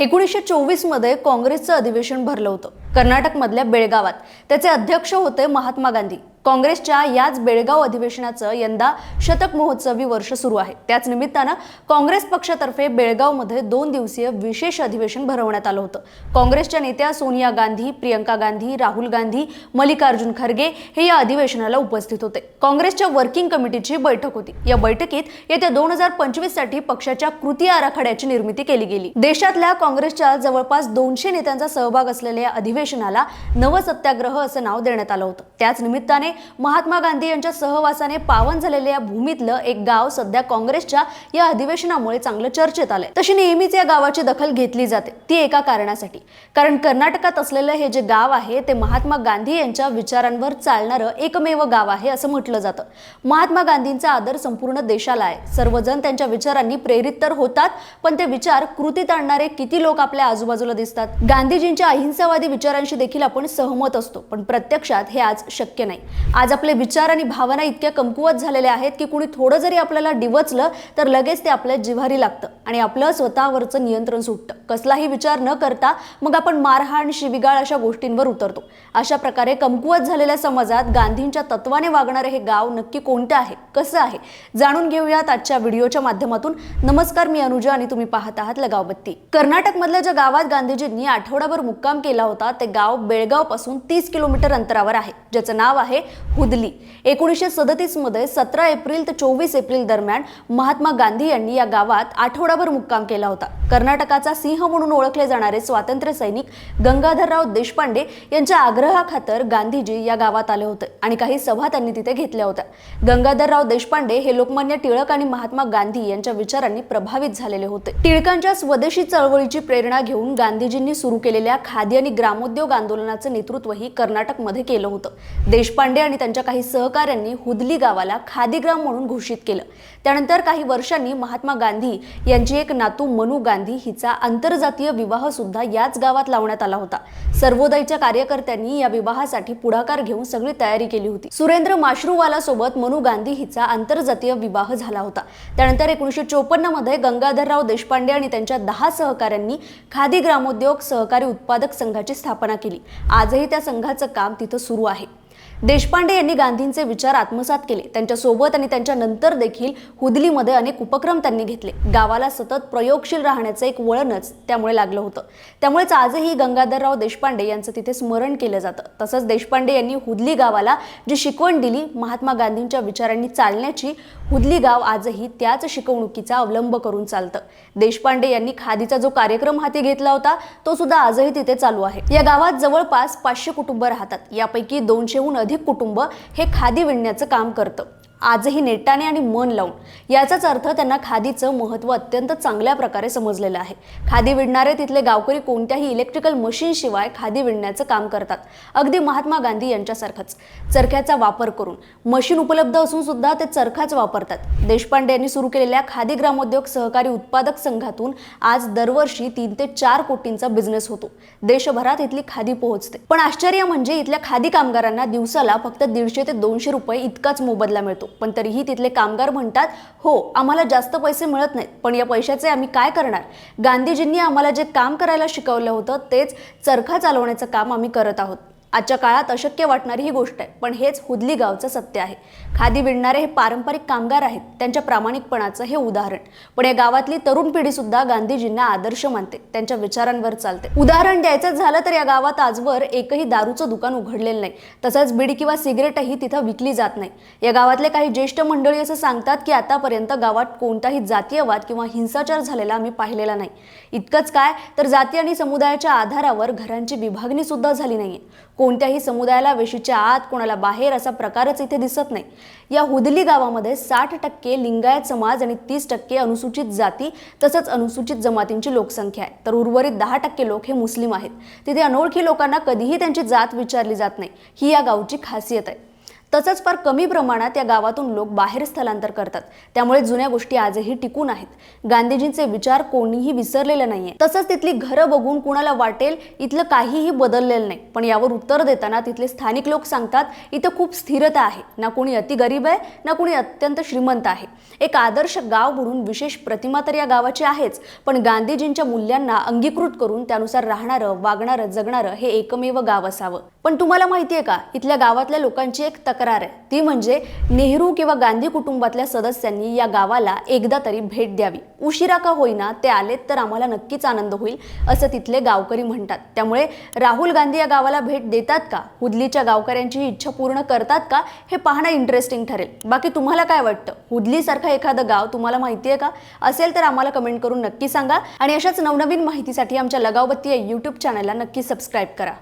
एकोणीसशे चोवीसमध्ये काँग्रेसचं अधिवेशन भरलं होतं. कर्नाटकमधल्या बेळगावात. त्याचे अध्यक्ष होते महात्मा गांधी. काँग्रेसच्या याच बेळगाव अधिवेशनाचं यंदा शतक महोत्सवी वर्ष सुरू आहे. त्याच निमित्तानं काँग्रेस पक्षातर्फे बेळगावमध्ये दोन दिवसीय विशेष अधिवेशन भरवण्यात आलं होतं. काँग्रेसच्या नेत्या सोनिया गांधी प्रियंका गांधी राहुल गांधी मल्लिकार्जुन खरगे हे या अधिवेशनाला उपस्थित होते. काँग्रेसच्या वर्किंग कमिटीची बैठक होती. या बैठकीत येत्या दोन हजार पंचवीससाठी पक्षाच्या कृती आराखड्याची निर्मिती केली गेली. देशातल्या काँग्रेसच्या जवळपास दोनशे नेत्यांचा सहभाग असलेल्या अधिवेशन अधिवेशनाला नवसत्याग्रह असं नाव देण्यात आलं होतं. त्याच निमित्ताने महात्मा गांधी यांच्या सहवासाने पावन झालेल्या या भूमीतलं एक गाव सध्या काँग्रेसच्या या अधिवेशनामुळे चांगलं चर्चेत आलंय. तशी नेहमीच या गावाची दखल घेतली जाते ती एका कारणासाठी. कारण कर्नाटकात असलेलं हे जे गाव आहे ते महात्मा गांधी यांच्या विचारांवर चालणारं एकमेव गाव आहे असं म्हटलं जातं. महात्मा गांधींचा आदर संपूर्ण देशाला आहे. सर्वजण त्यांच्या विचारांनी प्रेरित तर होतात पण ते विचार कृतीत आणणारे किती लोक आपल्या आजूबाजूला दिसतात? गांधीजींच्या अहिंसावादी विचार विचारांशी देखील आपण सहमत असतो पण प्रत्यक्षात हे आज शक्य नाही. आज आपले विचार आणि भावना इतक्या कमकुवत झालेल्या आहेत की कुणी थोडं जरी आपल्याला डिवचलं तर लगेच ते आपल्या जिव्हारी लागतं आणि आपलं स्वतःवरचं नियंत्रण सुटतं. कसलाही विचार न करता मग आपण मारहाण शिविगाळ अशा गोष्टींवर उतरतो. अशा प्रकारे कमकुवत झालेल्या समाजात गांधींच्या तत्वाने वागणारे हे गाव नक्की कोणतं आहे? कसं आहे? जाणून घेऊयात आजच्या व्हिडिओच्या माध्यमातून. नमस्कार मी अनुजा आणि तुम्ही पाहत आहात लगावबत्ती. कर्नाटकमधल्या ज्या गावात गांधीजींनी आठवडाभर मुक्काम केला होता ते गाव बेळगावपासून तीस किलोमीटर अंतरावर आहे ज्याचं नाव आहे हुदली. एकोणीसशे सदतीसमध्ये सतरा एप्रिल ते चोवीस एप्रिल दरम्यान महात्मा गांधी यांनी या गावात आठवडाभर मुक्काम केला होता. कर्नाटकाचा सिंह सिंह म्हणून ओळखले जाणारे स्वातंत्र्य सैनिक गंगाधरराव देशपांडे यांच्या आग्रहाखातर गांधीजी या गावात आले होते आणि काही सभा त्यांनी तिथे घेतल्या होत्या. गंगाधरराव देशपांडे हे लोकमान्य टिळक आणि महात्मा गांधी यांच्या विचारांनी प्रभावित झालेले होते. टिळकांच्या स्वदेशी चळवळीची प्रेरणा घेऊन गांधीजींनी सुरू केलेल्या खादी आणि ग्रामोद्योग आंदोलनाचं नेतृत्वही कर्नाटकमध्ये केलं होतं. देशपांडे आणि त्यांच्या काही सहकाऱ्यांनी हुदली गावाला खादीग्राम म्हणून घोषित केलं. त्यानंतर काही वर्षांनी महात्मा गांधी यांची एक नातू मनू गांधी हिचा आंतरजातीय विवाह सुद्धा याच गावात लावण्यात आला होता. सर्वोदयच्या कार्यकर्त्यांनी या विवाहासाठी पुढाकार घेऊन सगळी तयारी केली होती. सुरेंद्र माशरूवाला सोबत मनू गांधी हिचा आंतरजातीय विवाह झाला होता. त्यानंतर एकोणीसशे चोपन्नमध्ये गंगाधरराव देशपांडे आणि त्यांच्या दहा सहकाऱ्यांनी खादी ग्रामोद्योग सहकारी उत्पादक संघाची स्थापना केली. आजही त्या संघाचं काम तिथं सुरू आहे. देशपांडे यांनी गांधींचे विचार आत्मसात केले. त्यांच्यासोबत आणि त्यांच्या नंतर देखील हुदलीमध्ये अनेक उपक्रम त्यांनी घेतले. गावाला सतत प्रयोगशील राहण्याचं एक वळणच त्यामुळे लागलं होतं. त्यामुळेच आजही गंगाधरराव देशपांडे यांचं तिथे स्मरण केलं जातं. तसंच देशपांडे यांनी हुदली गावाला जी शिकवण दिली महात्मा गांधींच्या विचारांनी चालण्याची हुदली गाव आजही त्याच शिकवणुकीचा अवलंब करून चालतं. देशपांडे यांनी खादीचा जो कार्यक्रम हाती घेतला होता तो सुद्धा आजही तिथे चालू आहे. या गावात जवळपास पाचशे कुटुंब राहतात. यापैकी दोनशेहून अधिक कुटुंब हे खादी विणण्याचं काम करतं. आजही नेटाने आणि मन लावून याचाच अर्थ त्यांना खादीचं महत्त्व अत्यंत चांगल्या प्रकारे समजलेलं आहे. खादी विणणारे तिथले गावकरी कोणत्याही इलेक्ट्रिकल मशीनशिवाय खादी विणण्याचं काम करतात. अगदी महात्मा गांधी यांच्यासारखंच. चरख्याचा वापर करून. मशीन उपलब्ध असून सुद्धा ते चरखाच वापरतात. देशपांडे यांनी सुरू केलेल्या खादी ग्रामोद्योग सहकारी उत्पादक संघातून आज दरवर्षी तीन ते चार कोटींचा बिझनेस होतो. देशभरात इथली खादी पोहोचते. पण आश्चर्य म्हणजे इथल्या खादी कामगारांना दिवसाला फक्त दीडशे ते दोनशे रुपये इतकाच मोबदला मिळतो. पण तरीही तिथले कामगार म्हणतात हो आम्हाला जास्त पैसे मिळत नाहीत पण या पैशाचे आम्ही काय करणार? गांधीजींनी आम्हाला जे काम करायला शिकवलं होतं तेच चरखा चालवण्याचं काम आम्ही करत आहोत. आजच्या काळात अशक्य वाटणारी ही गोष्ट आहे. पण हेच हुदली गावचं सत्य आहे. खादी विणणारे हे पारंपरिक कामगार आहेत. त्यांच्या प्रामाणिकपणाचं हे उदाहरण. पण या गावातली तरुण पिढी सुद्धा गांधीजींना आदर्श मानते. त्यांच्या विचारांवर चालते. उदाहरण द्यायचं झालं तर या गावात आजवर एकही दारूचं दुकान उघडलेलं नाही. तसंच बीड किंवा सिगरेटही तिथं विकली जात नाही. या गावातले काही ज्येष्ठ मंडळी असं सांगतात की आतापर्यंत गावात कोणताही जातीयवाद किंवा हिंसाचार झालेला आम्ही पाहिलेला नाही. इतकंच काय तर जाती आणि समुदायाच्या आधारावर घरांची विभागणी सुद्धा झाली नाहीये. कोणत्याही समुदायाला वेशीच्या आत कोणाला बाहेर असा प्रकारच इथे दिसत नाही. या हुदली गावामध्ये साठ टक्के लिंगायत समाज आणि तीस टक्के अनुसूचित जाती तसंच अनुसूचित जमातींची लोकसंख्या आहे. तर उर्वरित दहा टक्के लोक हे मुस्लिम आहेत. तिथे अनोळखी लोकांना कधीही त्यांची जात विचारली जात नाही. ही या गावची खासियत आहे. तसंच फार कमी प्रमाणात या गावातून लोक बाहेर स्थलांतर करतात. त्यामुळे जुन्या गोष्टी आजही टिकून आहेत. गांधीजींचे विचार कोणीही विसरलेले नाहीये. तसंच तिथली घरं बघून कुणाला वाटेल इथलं काहीही बदललेलं नाही. पण यावर उत्तर देताना तिथले स्थानिक लोक सांगतात इथं खूप स्थिरता आहे. ना कोणी अति गरीब आहे ना कोणी अत्यंत श्रीमंत आहे. एक आदर्श गाव म्हणून विशेष प्रतिमा तर या गावाची आहेच. पण गांधीजींच्या मूल्यांना अंगीकृत करून त्यानुसार राहणारं वागणारं जगणारं हे एकमेव गाव असावं. पण तुम्हाला माहितीये का इथल्या गावातल्या लोकांची एक तक तक्रार आहे. ती म्हणजे नेहरू किंवा गांधी कुटुंबातल्या सदस्यांनी या गावाला एकदा तरी भेट द्यावी. उशिरा का होईना ते आलेत तर आम्हाला नक्कीच आनंद होईल असं तिथले गावकरी म्हणतात. त्यामुळे राहुल गांधी या गावाला भेट देतात का? हुदलीच्या गावकऱ्यांची इच्छा पूर्ण करतात का? हे पाहणं इंटरेस्टिंग ठरेल. बाकी तुम्हाला काय वाटतं? हुदलीसारखं एखादं गाव तुम्हाला माहिती आहे का? असेल तर आम्हाला कमेंट करून नक्की सांगा. आणि अशाच नवनवीन माहितीसाठी आमच्या लगावबत्ती या यूट्यूब चॅनलला नक्की सबस्क्राईब करा.